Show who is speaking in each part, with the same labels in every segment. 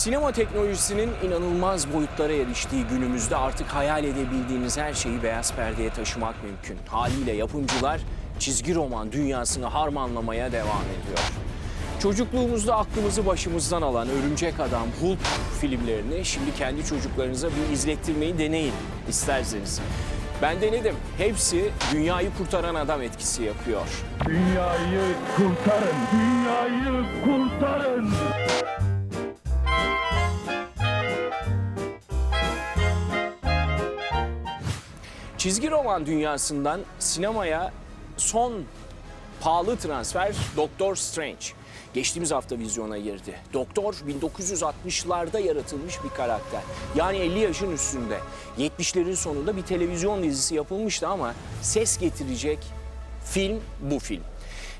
Speaker 1: Sinema teknolojisinin inanılmaz boyutlara eriştiği günümüzde artık hayal edebildiğiniz her şeyi beyaz perdeye taşımak mümkün. Haliyle yapımcılar çizgi roman dünyasını harmanlamaya devam ediyor. Çocukluğumuzda aklımızı başımızdan alan Örümcek Adam, Hulk filmlerini şimdi kendi çocuklarınıza bir izlettirmeyi deneyin isterseniz. Ben denedim. Hepsi dünyayı kurtaran adam etkisi yapıyor.
Speaker 2: Dünyayı kurtarın, dünyayı kurtarın.
Speaker 1: Çizgi roman dünyasından sinemaya son pahalı transfer Doktor Strange. Geçtiğimiz hafta vizyona girdi. Doktor 1960'larda yaratılmış bir karakter. Yani 50 yaşın üstünde. 70'lerin sonunda bir televizyon dizisi yapılmıştı ama ses getirecek film bu film.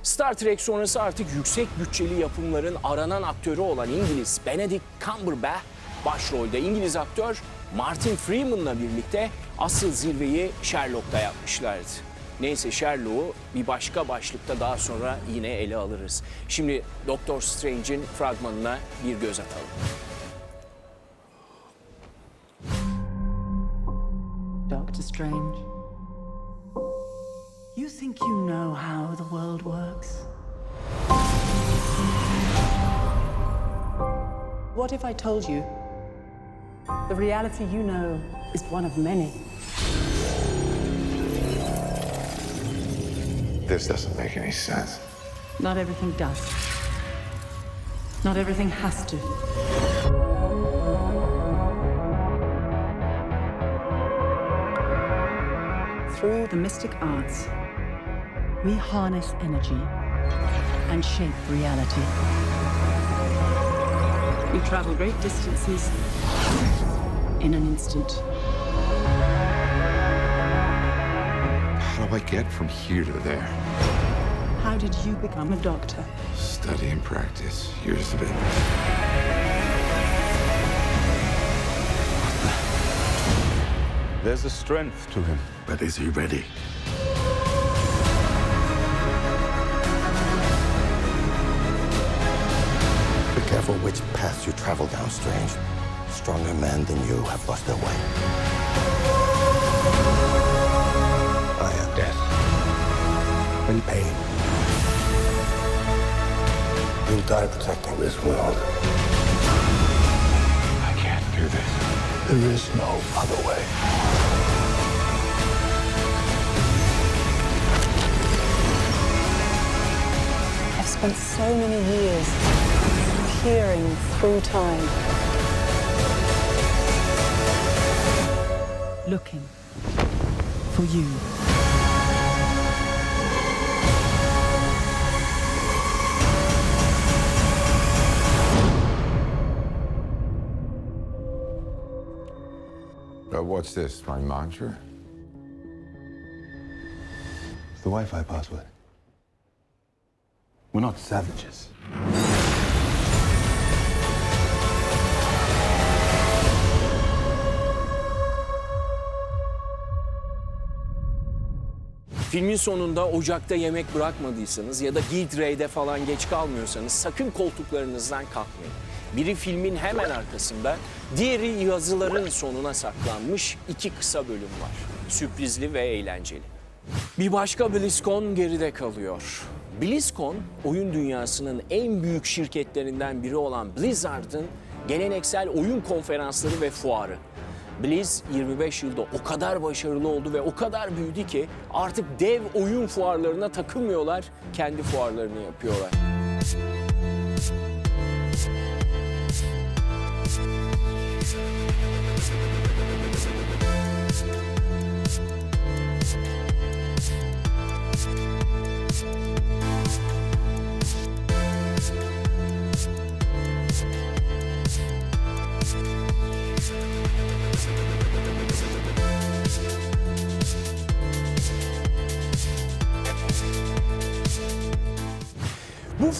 Speaker 1: Star Trek sonrası artık yüksek bütçeli yapımların aranan aktörü olan İngiliz Benedict Cumberbatch başrolde. İngiliz aktör Martin Freeman'la birlikte asıl zirveyi Sherlock'ta yapmışlardı. Neyse Sherlock'u bir başka başlıkta daha sonra yine ele alırız. Şimdi Doctor Strange'in fragmanına bir göz atalım.
Speaker 3: Doctor Strange. You think you know how the world works? What if I told you the reality you know is one of many?
Speaker 4: This doesn't make any sense.
Speaker 3: Not everything does. Not everything has to. Through the mystic arts, we harness energy and shape reality. We travel great distances in an instant.
Speaker 4: Do I get from here to there?
Speaker 3: How did you become a doctor?
Speaker 4: Study and practice, years of it.
Speaker 2: There's a strength to him.
Speaker 5: But is he ready? Be careful which path you travel down, Strange. Stronger men than you have lost their way. I death. And pain. You'll die protecting this world.
Speaker 4: I can't do this.
Speaker 5: There is no other way.
Speaker 3: I've spent so many years peering through time. Looking for you.
Speaker 4: What's this, my mantra?
Speaker 5: It's the Wi-Fi password. We're not savages.
Speaker 1: Filmin sonunda ocakta yemek bırakmadıysanız ya da Guild Ray'de falan geç kalmıyorsanız sakın koltuklarınızdan kalkmayın. Biri filmin hemen arkasında, diğeri yazıların sonuna saklanmış iki kısa bölüm var. Sürprizli ve eğlenceli. Bir başka BlizzCon geride kalıyor. BlizzCon, oyun dünyasının en büyük şirketlerinden biri olan Blizzard'ın geleneksel oyun konferansları ve fuarı. Blizz 25 yılda o kadar başarılı oldu ve o kadar büyüdü ki artık dev oyun fuarlarına takılmıyorlar, kendi fuarlarını yapıyorlar.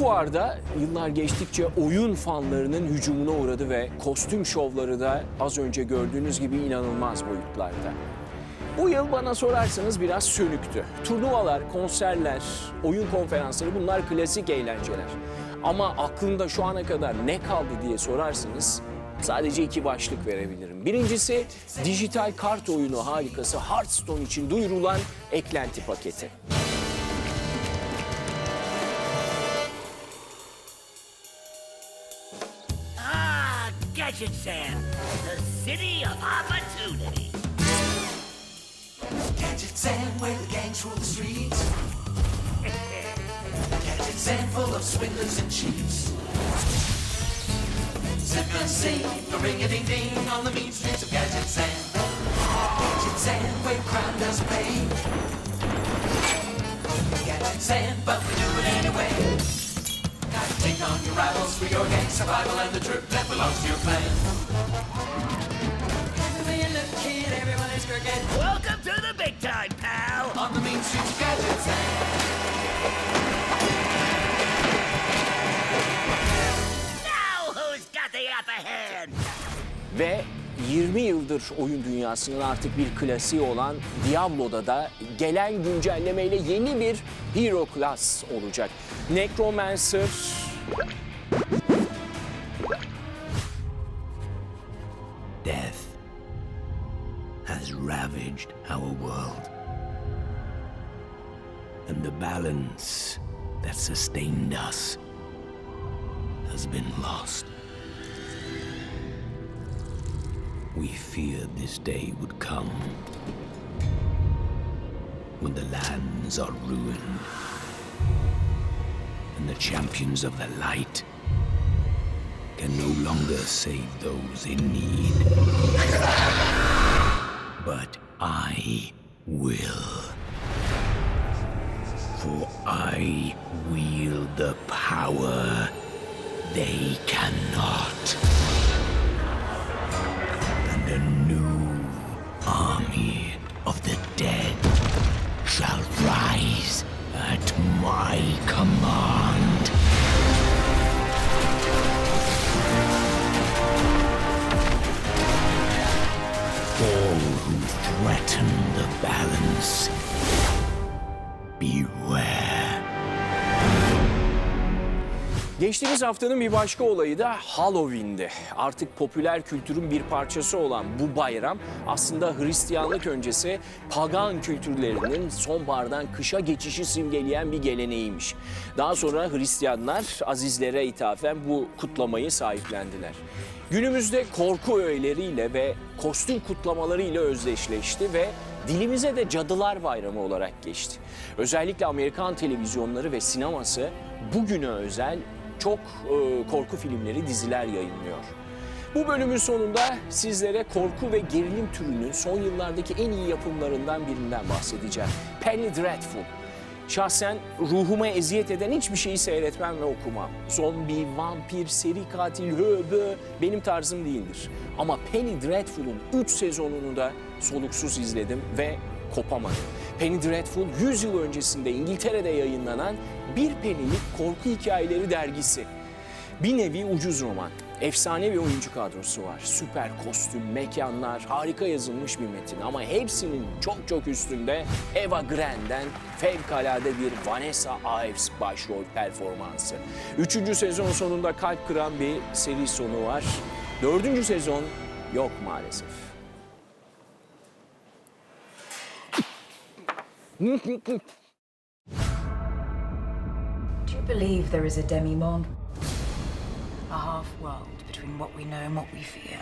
Speaker 1: Fuarda yıllar geçtikçe oyun fanlarının hücumuna uğradı ve kostüm şovları da az önce gördüğünüz gibi inanılmaz boyutlarda. Bu yıl bana sorarsanız biraz sönüktü. Turnuvalar, konserler, oyun konferansları bunlar klasik eğlenceler. Ama aklında şu ana kadar ne kaldı diye sorarsanız sadece iki başlık verebilirim. Birincisi dijital kart oyunu harikası Hearthstone için duyurulan eklenti paketi.
Speaker 6: Gadget Sand, the city of opportunity.
Speaker 7: Gadget Sand, where the gangs rule the streets. Gadget Sand, full of swindlers and cheats. Zip and sing, a ring a ding ding on the mean streets of Gadget Sand. Gadget Sand, where crime doesn't pay. Gadget Sand, but we do. Take on your rivals for your gang survival and the troop that belongs to your clan.
Speaker 6: Welcome to the big time, pal.
Speaker 7: On the mean streets of Gadget Sand.
Speaker 6: Now who's got the upper hand?
Speaker 1: Ve 20 yıldır oyun dünyasının artık bir klasiği olan Diablo'da da gelen güncellemeyle yeni bir Hero Class olacak. Necromancer
Speaker 6: Death has ravaged our world. And the balance that sustained us has been lost. We feared this day would come when the lands are ruined and the champions of the light can no longer save those in need. But I will. For I wield the power they cannot. Balance, beware.
Speaker 1: Geçtiğimiz haftanın bir başka olayı da Halloween'di. Artık popüler kültürün bir parçası olan bu bayram aslında Hristiyanlık öncesi pagan kültürlerinin sonbahardan kışa geçişi simgeleyen bir geleneğiymiş. Daha sonra Hristiyanlar azizlere ithafen bu kutlamayı sahiplendiler. Günümüzde korku öğeleriyle ve kostüm kutlamalarıyla özdeşleşti ve dilimize de Cadılar Bayramı olarak geçti. Özellikle Amerikan televizyonları ve sineması bugüne özel çok e, korku filmleri, diziler yayınlıyor. Bu bölümün sonunda sizlere korku ve gerilim türünün son yıllardaki en iyi yapımlarından birinden bahsedeceğim. Penny Dreadful. Şahsen ruhuma eziyet eden hiçbir şeyi seyretmem ve okumam. Zombi, vampir, seri katil, höbö benim tarzım değildir. Ama Penny Dreadful'un 3 sezonunu da soluksuz izledim ve kopamadım. Penny Dreadful 100 yıl öncesinde İngiltere'de yayınlanan Bir Penny'lik Korku Hikayeleri dergisi. Bir nevi ucuz roman. Efsane bir oyuncu kadrosu var. Süper kostüm, mekanlar, harika yazılmış bir metin. Ama hepsinin çok çok üstünde Eva Grand'den fevkalade bir Vanessa Ives başrol performansı. Üçüncü sezon sonunda kalp kıran bir seri sonu var. Dördüncü sezon yok maalesef.
Speaker 8: Do you believe there is a demi-monde? A half-world between what we know and what we fear.